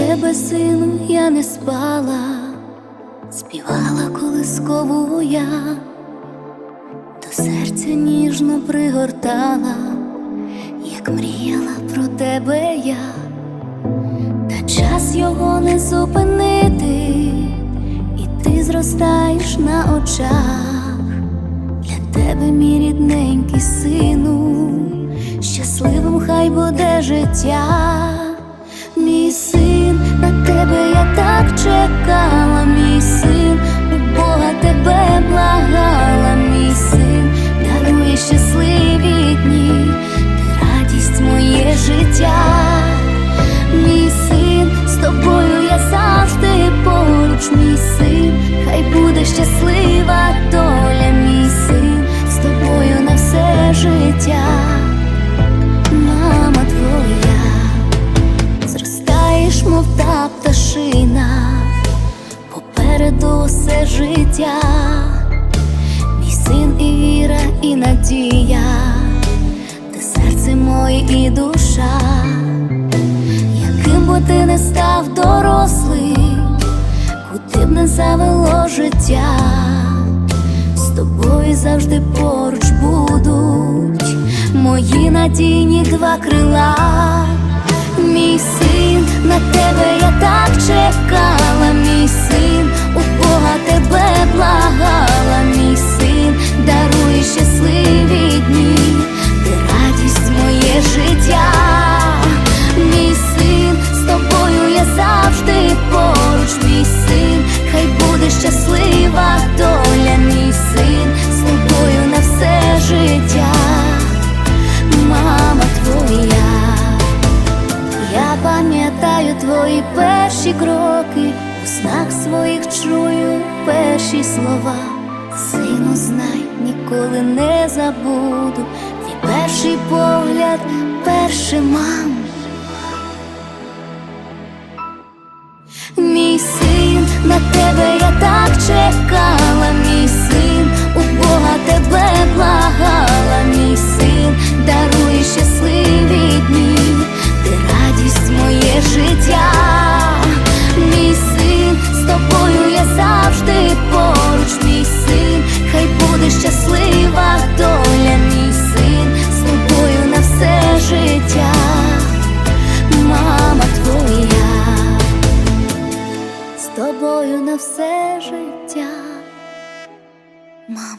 тебе, сину, я не спала, співала колискову я, до серця ніжно пригортала, як мріяла про тебе я, та час його не зупинити, і ти зростаєш на очах. Для тебе, мій рідненький сину, щасливим хай буде життя. Мій син, на тебе я так чекала, мій син, у Бога тебе благала, мій син, дарує щасливі дні, ти радість моє життя, мій син, з тобою я завжди поруч, мій син, хай буде щаслива доля, мій син, з тобою на все життя, все життя, мій син і віра, і надія, ти серце моє і душа, яким би ти не став дорослий, куди б не завело життя, з тобою завжди поруч будуть мої надійні два крила. Мій син, на тебе я так чекала, у снах своїх чую перші слова. Сину, знай, ніколи не забуду твій перший погляд, перший мам. Все життя, мама.